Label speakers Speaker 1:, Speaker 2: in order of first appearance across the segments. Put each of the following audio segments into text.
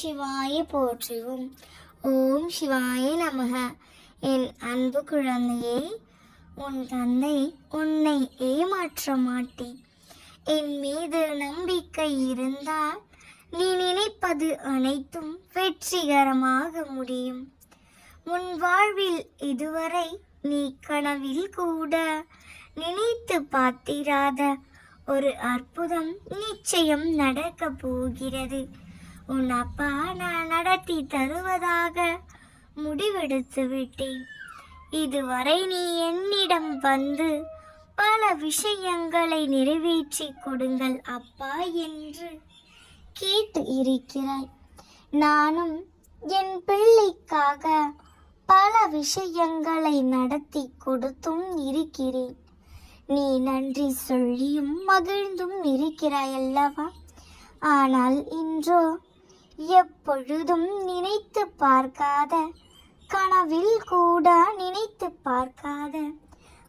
Speaker 1: சிவாய போற்றுவோம். ஓம் சிவாய நமக. என் அன்பு குழந்தையே உன் தந்தை உன்னை ஏமாற்ற மாட்டேன் என் மீது நம்பிக்கை இருந்தால் நீ நினைப்பது அனைத்தும் வெற்றிகரமாக முடியும். உன் வாழ்வில் இதுவரை நீ கனவில் கூட நினைத்து பார்த்திராத ஒரு அற்புதம் நிச்சயம் நடக்க போகிறது. உன் அப்பா நான் நடத்தி தருவதாக முடிவெடுத்து விட்டேன். இதுவரை நீ என்னிடம் வந்து பல விஷயங்களை நிறைவேற்றி கொடுங்கள் அப்பா என்று கேட்டு இருக்கிறாய். நானும் என் பிள்ளைக்காக பல விஷயங்களை நடத்தி கொடுத்தும் இருக்கிறேன். நீ நன்றி சொல்லியும் மகிழ்ந்தும் இருக்கிறாய் அல்லவா ஆனால் இன்றோ எப்பொழுதும் நினைத்து பார்க்காத கனவில் கூட நினைத்து பார்க்காத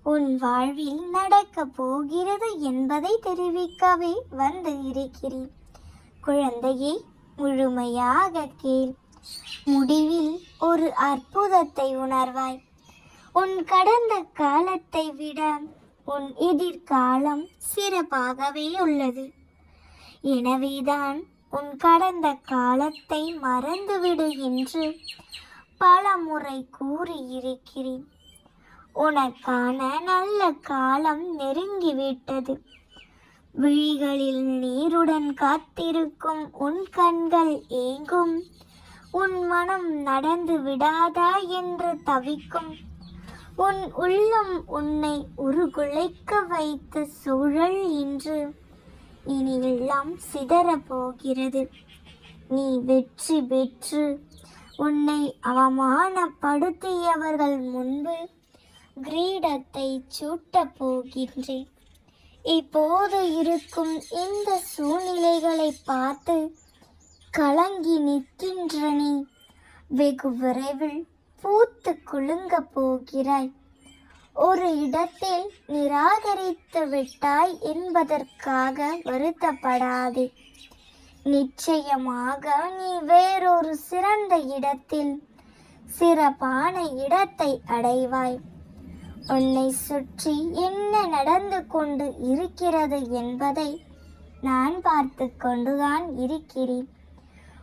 Speaker 1: உன் வாழ்வில் நடக்கப் போகிறது என்பதை தெரிவிக்கவே வந்து இருக்கிறேன். குழந்தையை முழுமையாக கேள். முடிவில் ஒரு அற்புதத்தை உணர்வாய். உன் கடந்த காலத்தை விட உன் எதிர்காலம் சிறப்பாகவே உள்ளது. எனவேதான் உன் கடந்த காலத்தை மறந்துவிடு என்று பல முறை கூறியிருக்கிறேன். உனக்கான நல்ல காலம் நெருங்கிவிட்டது. விழிகளில் நீருடன் காத்திருக்கும் உன் கண்கள் ஏங்கும். உன் மனம் நடந்து விடாதா என்று தவிக்கும். உன் உள்ளம் உன்னை உருகுலைக்க வைத்த சூழல் இன்று. இனி எல்லாம் சிதறப் போகிறது. நீ வெற்றி பெற்று உன்னை அவமானப்படுத்தியவர்கள் முன்பு கிரீடத்தை சூட்டப் போகின்றேன். இப்போது இருக்கும் இந்த சூழ்நிலைகளை பார்த்து கலங்கி நிற்கின்ற நீ வெகு விரைவில் பூத்து குலுங்க போகிறாய். ஒரு இடத்தில் நிராகரித்து விட்டாய் என்பதற்காக வருத்தப்படாதே. நிச்சயமாக நீ வேறொரு சிறந்த இடத்தில் சிறப்பான இடத்தை அடைவாய். உன்னை சுற்றி என்ன நடந்து கொண்டு இருக்கிறது என்பதை நான் பார்த்து கொண்டுதான் இருக்கிறேன்.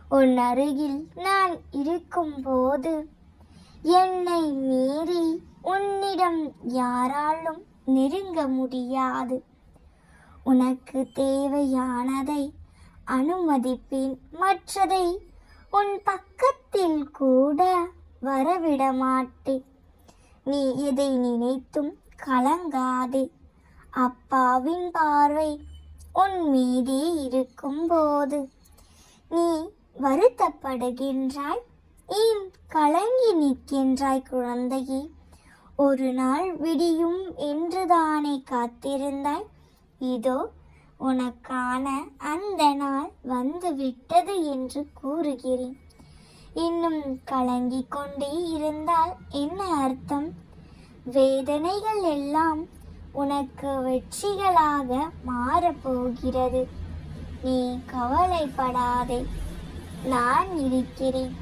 Speaker 1: உன் அருகில் நான் இருக்கும்போது என்னை மீறி உன்னிடம் யாராலும் நெருங்க முடியாது. உனக்கு தேவையானதை அனுமதிப்பேன். மற்றதை உன் பக்கத்தில் கூட வரவிட மாட்டேன். நீ எதை நினைத்தும் கலங்காதே. அப்பாவின் பார்வை உன் மீதே இருக்கும்போது நீ வருத்தப்படுகின்றாய். ஏன் கலங்கி நிற்கின்றாய் குழந்தையே? ஒரு நாள் விடியும் என்றுதானே காத்திருந்தாய்? இதோ உனக்கான அந்த நாள் வந்து விட்டது என்று கூறுகிறேன். இன்னும் கலங்கிக் கொண்டே இருந்தால் என்ன அர்த்தம்? வேதனைகள் எல்லாம் உனக்கு வெற்றிகளாக மாறப்போகிறது. நீ கவலைப்படாதே. நான் இருக்கிறேன்.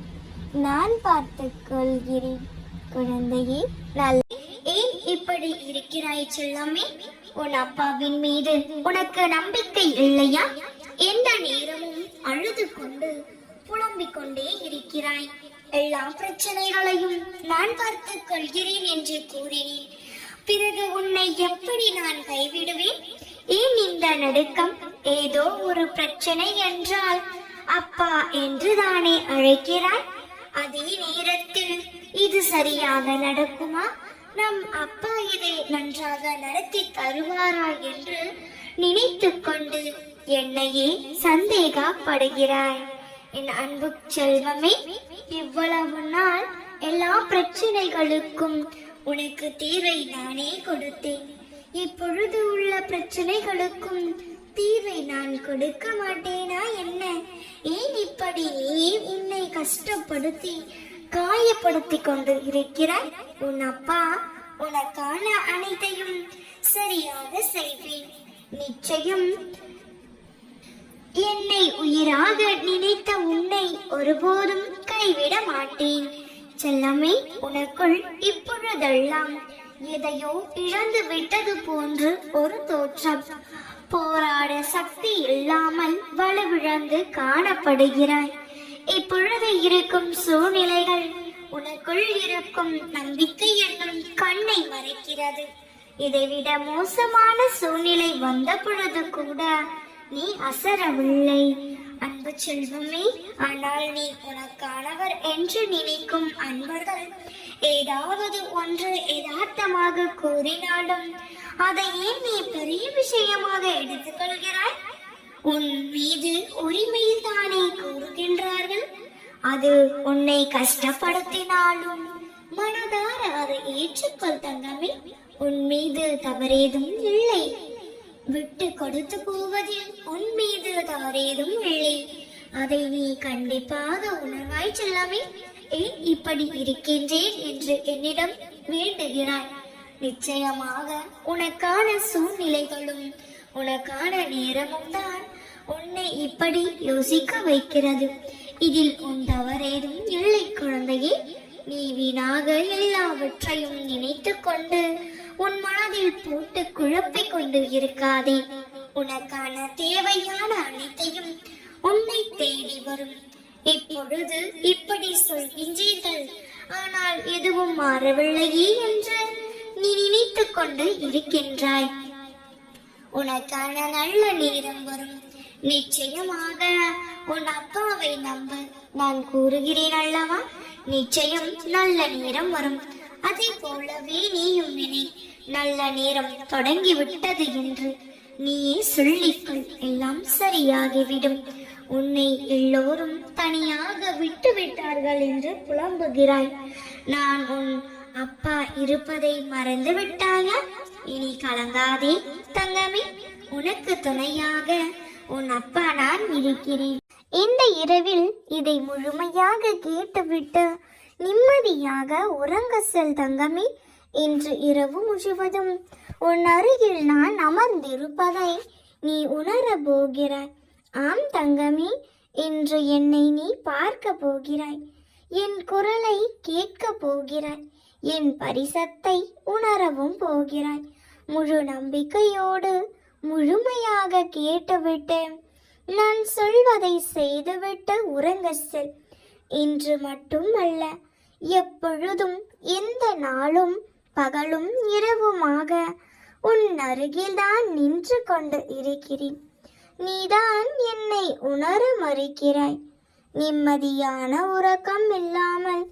Speaker 1: நான் பார்த்து கொள்கிறேன். குழந்தையே நல்ல ஏன் இப்படி இருக்கிறாய் செல்லமே. உன் அப்பாவின் மீது உனக்கு நம்பிக்கை இல்லையா? எந்த நேரமும் அழுது கொண்டு புலம்பிக் கொண்டே இருக்கிறாய். எல்லா பிரச்சனைகளையும் நான் பார்த்துக் கொள்கிறேன் என்று கூறினேன். பிறகு உன்னை எப்படி நான் கைவிடுவேன்? ஏன் இந்த நடுக்கம்? ஏதோ ஒரு பிரச்சனை என்றால் அப்பா என்று தானே அழைக்கிறாய் அதே நேரத்தில் இது சரியாக நடக்குமா? நம் அப்பா இதை நன்றாக நடத்தி தருவாரா என்று நினைத்து கொண்டு என்னையே சந்தேகப்படுகிறாய். என் அன்பு செல்வமே இவ்வளவு நாள் எல்லா பிரச்சனைகளுக்கும் உனக்கு தீர்வை நானே கொடுத்தேன். இப்பொழுது உள்ள பிரச்சனைகளுக்கும் தீர்வை நான் கொடுக்க மாட்டேனா என்ன? ஏன் இப்படி நீ உன்னை கஷ்டப்படுத்தி காயப்படுத்தி கொண்டு இருக்கிறாய். உன் அப்பா உனக்கான அனைத்தையும் சரியாக செய்வேன். நிச்சயம் என்னை உயிராக நினைத்த உன்னை ஒருபோதும் கைவிட மாட்டேன். செல்லமே உனக்குள் இப்பொழுதெல்லாம் எதையோ இழந்து விட்டது போன்று ஒரு தோற்றம். போராட சக்தி இல்லாமல் வலுவிழந்து காணப்படுகிறாய். இருக்கும் சூழ்நிலைகள். உனக்குள் இருக்கும் நம்பிக்கை என்னும் கண்ணை மறைக்கிறது. இதைவிட மோசமான சூழ்நிலை வந்த பொழுது கூட நீ அசரவில்லை. அன்பு செல்வமே ஆனால் நீ உனக்கானவர் என்று நினைக்கும் அன்பர்கள் ஏதாவது ஒன்று யதார்த்தமாக கூறினாலும் அதை ஏன் நீ பெரிய விஷயமாக எடுத்துக்கொள்கிறாய் உன் மீது உரிமையில் தானே கூறுகின்றார்கள் அது உன்னை கஷ்டப்படுத்தினாலும் மனதார அதை ஏற்றுக்கொள் தங்கமே. உன் மீது தவறேதும் இல்லை. விட்டு கொடுத்து போவதில் உன் மீது தவறேதும் இல்லை. அதை நீ கண்டிப்பாக உணர்வாய் செல்லாமே. ஏன் இப்படி இருக்கின்றேன் என்று என்னிடம் வேண்டுகிறாய். நிச்சயமாக உனக்கான சூழ்நிலைகளும் உனக்கான நேரமும் தான் உன்னை இப்படி யோசிக்க வைக்கிறது. இதில் உன் தவறேதும் இல்லை குழந்தையே. நீ வீணாக எல்லாவற்றையும் நினைத்து கொண்டு உன் மனதில் போட்டு குழப்பிக் கொண்டு இருக்காதே. உனக்கான தேவையான அனைத்தையும் உன்னை தேடி வரும். இப்பொழுது இப்படி சொல்கின்றீர்கள். ஆனால் எதுவும் மாறவில்லையே என்று நீ நினைத்து கொண்டு இருக்கின்றாய். உனக்கான நல்ல நேரம் வரும். நிச்சயமாக உன் அப்பாவை நம்ப. நான் கூறுகிறேன் அல்லவா? நிச்சயம் நல்ல நேரம் வரும். அதை போலவே நீயும் நினை. நல்ல நேரம் தொடங்கி விட்டது என்று. நீயே சொல்லிக்கொள். எல்லாம் சரியாகிவிடும். உன்னை எல்லோரும் தனியாக விட்டு விட்டார்கள் என்று புலம்புகிறாய். நான் உன் அப்பா இருப்பதை மறந்து விட்டாயா இனி கலங்காதே தங்கமே. உனக்கு துணையாக உன் அப்பா நான் இருக்கிறேன். இந்த இரவில் இதை முழுமையாக கேட்டுவிட்டு நிம்மதியாக உறங்க செல் தங்கமே இன்று இரவு முழுவதும். உன் அருகில் நான் அமர்ந்திருப்பதை நீ உணர போகிறாய். ஆம் தங்கமே இன்று என்னை நீ பார்க்க போகிறாய். என் குரலை கேட்க போகிறாய். என் பரிசத்தை உணரவும் போகிறாய். முழு நம்பிக்கையோடு முழுமையாக கேட்டுவிட்டு நான் சொல்வதை செய்துவிட்டு உறங்க செல். இன்று மட்டும் அல்ல எப்பொழுதும் எந்த நாளும் பகலும் இரவுமாக உன் அருகில்தான் நின்று கொண்டு இருக்கிறேன். நீதான் என்னை உணர மறுக்கிறாய். நிம்மதியான உறக்கம் இல்லாமல்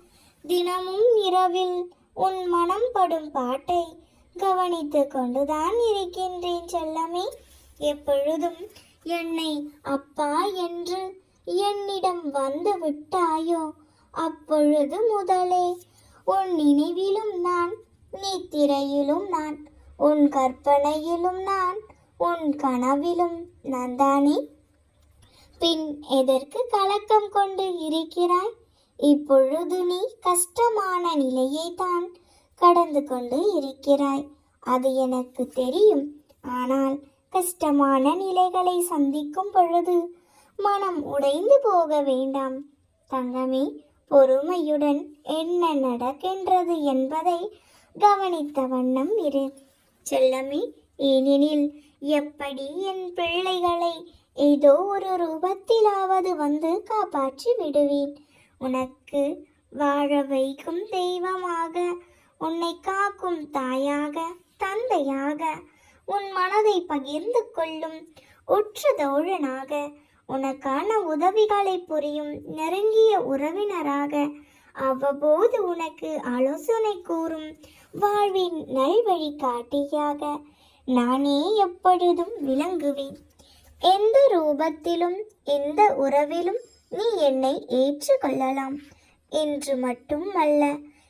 Speaker 1: தினமும் இரவில் உன் மனம் படும் பாட்டை கவனித்து கொண்டுதான் இருக்கின்றேன் செல்லமே. எப்பொழுதும் என்னை அப்பா என்று என்னிடம் வந்து விட்டாயோ? அப்பொழுது முதலே உன் நினைவிலும் நான் நித்திரையிலும் நான் உன் கற்பனையிலும் நான் உன் கனவிலும் நான் தானே? பின் எதற்கு கலக்கம் கொண்டு இருக்கிறாய்? இப்பொழுது நீ கஷ்டமான நிலையை தான் கடந்து கொண்டு இருக்கிறாய். அது எனக்கு தெரியும். ஆனால் கஷ்டமான நிலைகளை சந்திக்கும் பொழுது மனம் உடைந்து போக வேண்டாம். தங்கமே பொறுமையுடன் என்ன நடக்கின்றது என்பதை கவனித்த வண்ணம் இரு. செல்லமே ஏனெனில் எப்படி என் பிள்ளைகளை ஏதோ ஒரு ரூபத்திலாவது வந்து காப்பாற்றி விடுவேன். உனக்கு வாழ வைக்கும் தெய்வமாக உன்னை காக்கும் தாயாக தந்தையாக உன் மனதை பகிர்ந்து கொள்ளும் உற்ற தோழனாக உனக்கான உதவிகளை புரியும் நெருங்கிய உறவினராக அவ்வப்போது உனக்கு ஆலோசனை கூறும் வாழ்வின் நல்வழி காட்டியாக நானே எப்பொழுதும் விளங்குவேன். எந்த ரூபத்திலும் எந்த உறவிலும் நீ என்னை ஏற்றுக்கொள்ளலாம். என்று மட்டும் அல்ல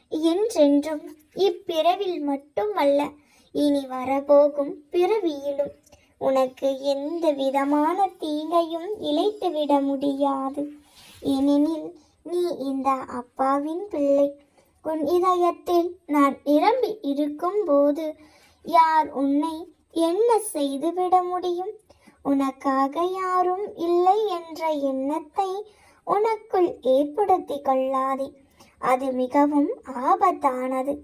Speaker 1: என்றென்றும் இப்பிறவில் மட்டும் அல்ல இனி வரப்போகும் பிறவியிலும் உனக்கு எந்த விதமான தீங்கையும் இழைத்துவிட முடியாது. ஏனெனில் நீ இந்த அப்பாவின் பிள்ளை. உன் இதயத்தில் நான் நிரம்பி இருக்கும் போது யார் உன்னை என்ன செய்துவிட முடியும்? உனக்காக யாரும் இல்லை என்ற எண்ணத்தை உனக்குள் ஏற்படுத்திக் கொள்ளாதே. அது மிகவும் ஆபத்தானது.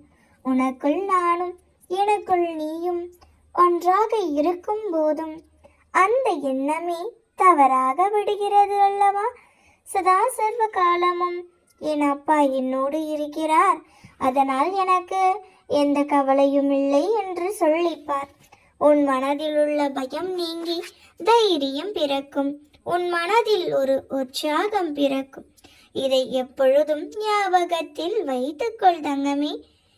Speaker 1: உனக்குள் நானும் எனக்குள் நீயும் ஒன்றாக இருக்கும் போதும் அந்த எண்ணமே தவறாக விடுகிறது அல்லவா? சதா சர்வ காலமும் என் அப்பா என்னோடு இருக்கிறார். அதனால் எனக்கு எந்த கவலையும் இல்லை என்று சொல்லிப்பார். உன் மனதில் உள்ள பயம் நீங்கி தைரியம் பிறக்கும். உன் மனதில் ஒரு உற்சாகம் பிறக்கும். இதை எப்பொழுதும் ஞாபகத்தில் வைத்துக்கொள் தங்கமே.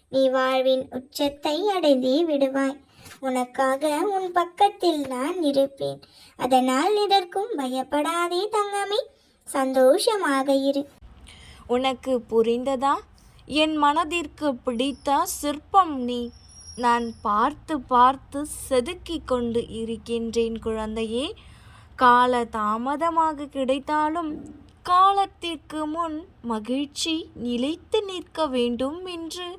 Speaker 1: நீ வாழ்வின் உச்சத்தை அடைந்தே விடுவாய். உனக்காக உன் பக்கத்தில் நான் இருப்பேன். அதனால் இதற்கும் பயப்படாதே தங்கமே. சந்தோஷமாக இரு.
Speaker 2: உனக்கு புரிந்ததா? என் மனதிற்கு பிடித்த சிற்பம் நீ. நான் பார்த்து பார்த்து செதுக்கிக் கொண்டு இருக்கின்றேன் குழந்தையே. கால தாமதமாக கிடைத்தாலும் காலத்திற்கு முன் மகிழ்ச்சி நிலைத்து நிற்க வேண்டும் என்று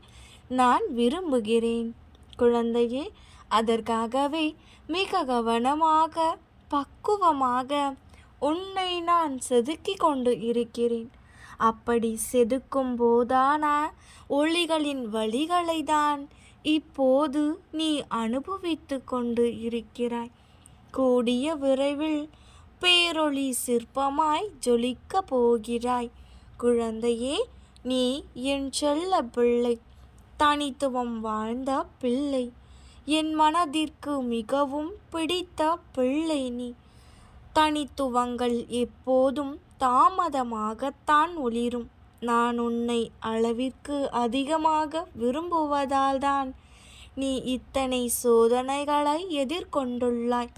Speaker 2: நான் விரும்புகிறேன். குழந்தையே அதற்காகவே மிக கவனமாக பக்குவமாக உன்னை நான் செதுக்கி கொண்டு இருக்கிறேன். அப்படி செதுக்கும் போதான ஒளிகளின் வழிகளை தான் இப்போது நீ அனுபவித்து கொண்டு இருக்கிறாய். கூடிய விரைவில் பேரொளி சிற்பமாய் ஜொலிக்க போகிறாய். குழந்தையே நீ என் செல்ல பிள்ளை தனித்துவம் வாழ்ந்த பிள்ளை. என் மனதிற்கு மிகவும் பிடித்த பிள்ளை நீ. தனித்துவங்கள் எப்போதும் தாமதமாகத்தான் ஒளிரும். நான் உன்னை அளவிற்கு அதிகமாக விரும்புவதால்தான் நீ இத்தனை சோதனைகளை எதிர்கொண்டுள்ளாய்.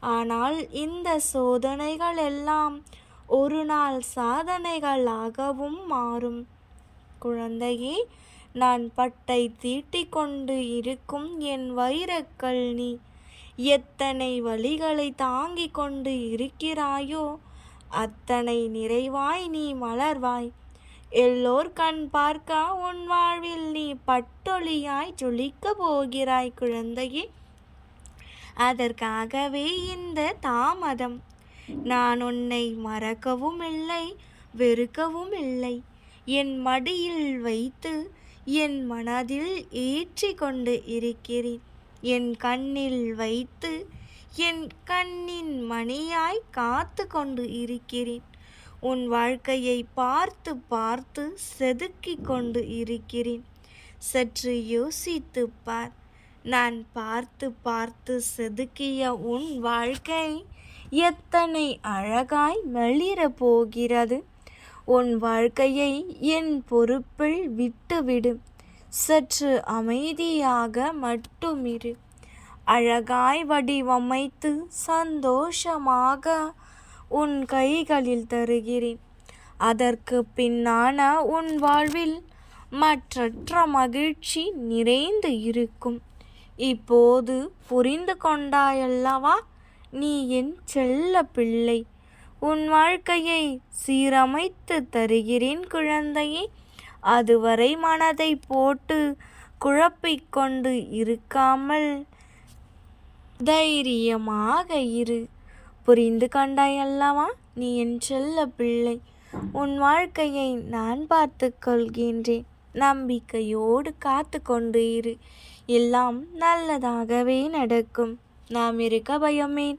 Speaker 2: ஆனால் இந்த சோதனைகள் எல்லாம் ஒரு நாள் சாதனைகளாகவும் மாறும். குழந்தையே நான் பட்டை தீட்டிக் கொண்டு இருக்கும் என் வைரக்கல் நீ எத்தனை வழிகளை தாங்கிக் கொண்டு இருக்கிறாயோ அத்தனை நிறைவாய் நீ மலர்வாய். எல்லோர் கண் பார்க்க உன் வாழ்வில் நீ பட்டொளியாய் ஜொலிக்க போகிறாய் குழந்தையே. அதற்காகவே இந்த தாமதம். நான் உன்னை மறக்கவும் இல்லை வெறுக்கவும் இல்லை. என் மடியில் வைத்து என் மனதில் ஏற்றி கொண்டு இருக்கிறேன். என் கண்ணில் வைத்து என் கண்ணின் மணியாய் காத்து கொண்டு இருக்கிறேன். உன் வாழ்க்கையை பார்த்து பார்த்து செதுக்கி கொண்டு இருக்கிறேன். சற்று யோசித்து பார். நான் பார்த்து பார்த்து செதுக்கிய உன் வாழ்க்கை எத்தனை அழகாய் மெளிர போகிறது. உன் வாழ்க்கையை என் பொறுப்பில் விட்டுவிடு. சற்று அமைதியாக மட்டுமிரு. அழகாய் வடிவமைத்து சந்தோஷமாக உன் கைகளில் தருகிறேன். அதற்கு பின்னான உன் வாழ்வில் மற்றற்ற மகிழ்ச்சி நிறைந்து இருக்கும். இப்போது புரிந்து கொண்டாயல்லவா? நீ என் செல்ல பிள்ளை. உன் வாழ்க்கையை சீரமைத்து தருகிறேன் குழந்தையே. அதுவரை மனதை போட்டு குழப்பிக்கொண்டு இருக்காமல் தைரியமாக இரு. புரிந்து கொண்டாய் அல்லவா நீ என் செல்ல பிள்ளை. உன் வாழ்க்கையை நான் பார்த்து கொள்கின்றேன். நம்பிக்கையோடு காத்து கொண்டு இரு. எல்லாம் நல்லதாகவே நடக்கும். நாம் இருக்க பயமேன்.